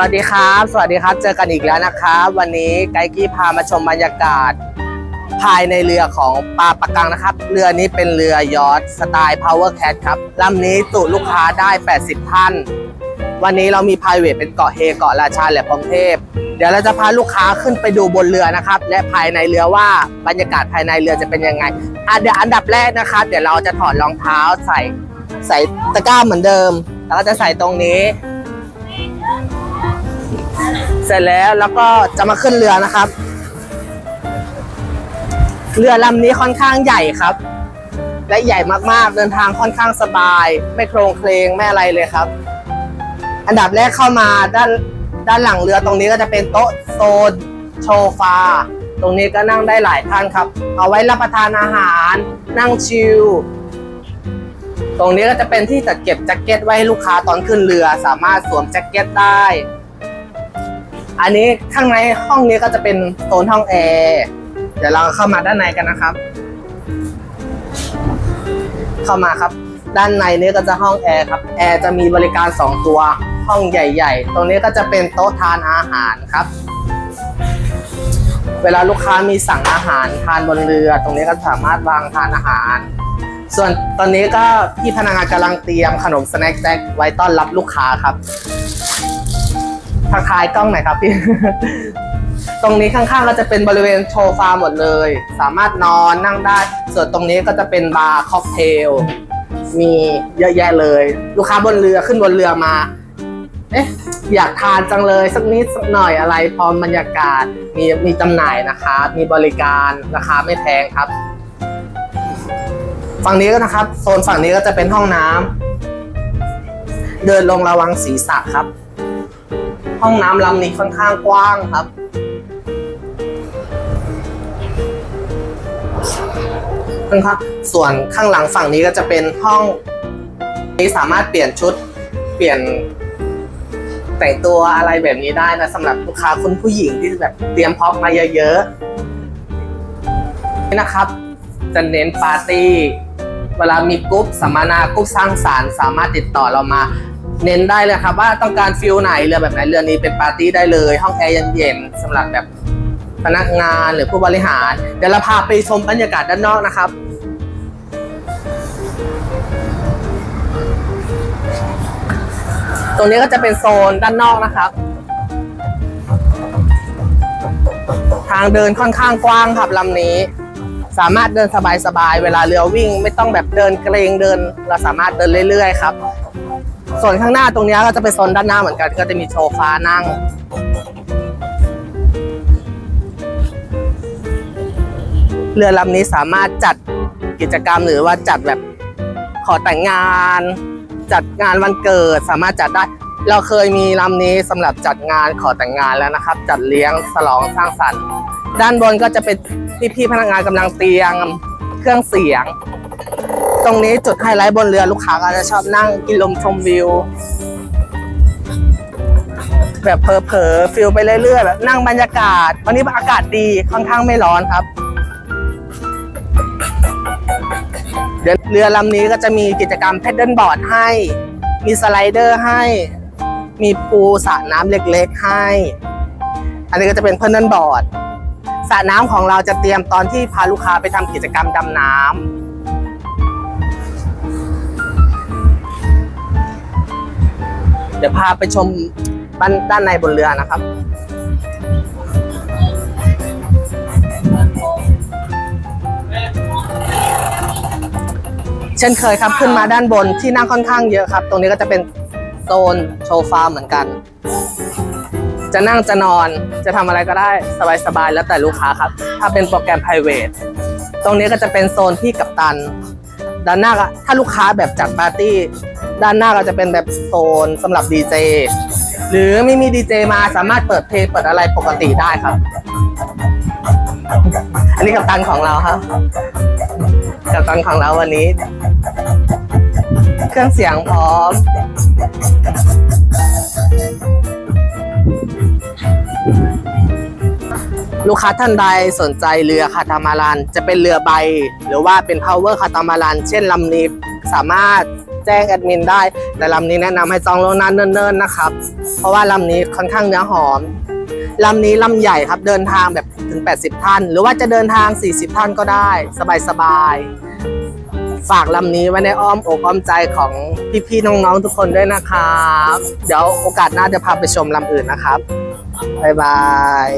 วัสดีครับ สวัสดีครับ เจอกันอีกแล้วนะครับ วันนี้ไกด์กี้พามาชมบรรยากาศ ภายในเรือของปลาปะกังนะครับ เรือนี้เป็นเรือยอทสไตล์ Power Cat ครับลำนี้จุลูกค้าได้ 80 ท่าน วันนี้เรามี p r i v a t เป็นเกาะเฮเกาะราชาแหลมพรหมเทพ เดี๋ยวเราจะพาลูกค้าขึ้นไปดูบนเรือนะครับ และภายในเรือว่าบรรยากาศภายในเรือจะเป็นยังไงอะเดี๋ยวอันดับแรกนะครับ เดี๋ยวเราจะถอดรองเท้าใส่ใส่ตะกร้าเหมือนเดิม แล้วก็จะใส่ตรงนี้ เสร็จแล้วแล้วก็จะมาขึ้นเรือนะครับ เรือลำนี้ค่อนข้างใหญ่ครับ และใหญ่มากๆเดินทางค่อนข้างสบาย ไม่โครงเคลงไม่อะไรเลยครับ อันดับแรกเข้ามาด้านด้านหลังเรือตรงนี้ก็จะเป็นโต๊ะโซนโชฟาตรงนี้ก็นั่งได้หลายท่านครับ เอาไว้รับประทานอาหาร นั่งชิลตรงนี้ก็จะเป็นที่จัดเก็บแจ็คเก็ตไว้ให้ลูกค้าตอนขึ้นเรือ สามารถสวมแจ็คเก็ตได้ อันนี้ข้างในห้องนี้ก็จะเป็นโซนห้องแอร์เดี๋ยวเราเข้ามาด้านในกันนะครับ เข้ามาครับ ด้านในนี้ก็จะห้องแอร์ครับแอร์จะมีบริการ 2 ตัว ห้องใหญ่ ๆ ตรงนี้ก็จะเป็นโต๊ะทานอาหารครับ เวลาลูกค้ามีสั่งอาหารทานบนเรือ ตรงนี้ก็สามารถวางทานอาหาร ส่วนตอนนี้ก็พี่พนักงานกำลังเตรียมขนมสแน็คแจ็คไว้ต้อนรับลูกค้าครับ ทักทายกล้องหน่อยครับพี่ ตรงนี้ข้างๆก็จะเป็นบริเวณโชว์ฟาหมดเลย สามารถนอนนั่งได้ ส่วนตรงนี้ก็จะเป็นบาร์ค็อกเทล มีเยอะแยะเลย ลูกค้าบนเรือขึ้นบนเรือมา เอ๊ะ อยากทานจังเลย สักนิดสักหน่อยอะไรพร้อมบรรยากาศ มีมีจำหน่ายนะคะ มีบริการราคาไม่แพงครับ ฝั่งนี้ก็นะครับ โซนฝั่งนี้ก็จะเป็นห้องน้ำเดินลงระวังศีรษะครับ ห้องน้ำลำนี้ค่อนข้างกว้างครับ ค่อนะครับส่วนข้างหลังฝั่งนี้ก็จะเป็นห้องนี้สามารถเปลี่ยนชุดเปลี่ยนแต่งตัวอะไรแบบนี้ได้นะสำหรับลูกค้าคุณผู้หญิงที่แบบเตรียมพร็อพมาเยอะๆนี่นะครับ จะเน้นปาร์ตี้ เวลามีกรุ๊ปสัมมนากรุ๊ปสร้างสารรค์ สามารถติดต่อเรามา เน้นได้เลยครับว่าต้องการฟิลไหนเรือแบบไหนเรือนี้เป็นปาร์ตี้ได้เลย ห้องแอร์เย็นๆสำหรับแบบพนักงานหรือผู้บริหาร เดี๋ยวเราพาไปชมบรรยากาศด้านนอกนะครับตรงนี้ก็จะเป็นโซนด้านนอกนะครับ ทางเดินค่อนข้างกว้างครับลำนี้ สามารถเดินสบายๆเวลาเรือวิ่ง ไม่ต้องแบบเดินเกรงเดิน เราสามารถเดินเรื่อยๆครับส่วนข้างหน้าตรงนี้ก็จะเป็นโซนด้านหน้าเหมือนกัน ก็จะมีโซฟานั่ง เรือลำนี้สามารถจัดกิจกรรมหรือว่าจัดแบบขอแต่งงาน จัดงานวันเกิดสามารถจัดได้ เราเคยมีลำนี้สำหรับจัดงานขอแต่งงานแล้วนะครับ จัดเลี้ยงฉลองสร้างสรรค์ ด้านบนก็จะเป็นพี่ๆพนักงานกำลังเตียมเครื่องเสียง ตรงนี้จุดไฮไลท์บนเรือลูกค้าก็จะชอบนั่งกินลมชมวิว แบบเพลอฟิลไปเรื่อยๆแบบนั่งบรรยากาศ วันนี้อากาศดีค่อนข้างไม่ร้อนครับเดี๋ยวเรือลำนี้ก็จะมีกิจกรรมเพดเดิลบอร์ดให้ มีสไลเดอร์ให้ มีปูสระน้ำเล็กๆให้ อันนี้ก็จะเป็นเพดเดิลบอร์ดสระน้ำของเราจะเตรียมตอนที่พาลูกค้าไปทำกิจกรรมดำน้ำเดี๋ยวพาไปชมบ้านด้านในบนเรือนะครับ เช่นเคยครับขึ้นมาด้านบนที่นั่งค่อนข้างเยอะครับ ตรงนี้ก็จะเป็น โซนโชว์ฟาร์มเหมือนกัน จะนั่งจะนอนจะทำอะไรก็ได้สบายๆแล้วแต่ลูกค้าครับ ถ้าเป็นโปรแกรม private ตรงนี้ก็จะเป็นโซนที่กัปตัน ด้านหน้าก็ถ้าลูกค้าแบบจัดปาร์ตี้ ด้านหน้าก็จะเป็นแบบโซนสำหรับดีเจหรือไม่มีดีเจมาสามารถเปิดเพลงเปิดอะไรปกติได้ครับ อันนี้กัปตันของเราครับ กับตันของเราวันนี้ เครื่องเสียงพร้อม ลูกค้าท่านใดสนใจเรือคาตามารันจะเป็นเรือใบ หรือว่าเป็น power คาตามารันเช่นลำนี้สามารถแจ้งแอดมินได้ แต่ลำนี้แนะนำให้จองล่วงหน้าเนิ่นๆนะครับ เพราะว่าลำนี้ค่อนข้างเนื้อหอมลำนี้ลำใหญ่ครับเดินทางแบบถึง 80 ท่าน หรือว่าจะเดินทาง 40 ท่านก็ได้ สบายๆ ฝากลำนี้ไว้ในอ้อมอกอ้อมใจของพี่ๆน้องๆทุกคนด้วยนะครับ เดี๋ยวโอกาสหน้าจะพาไปชมลำอื่นนะครับ บ๊ายบาย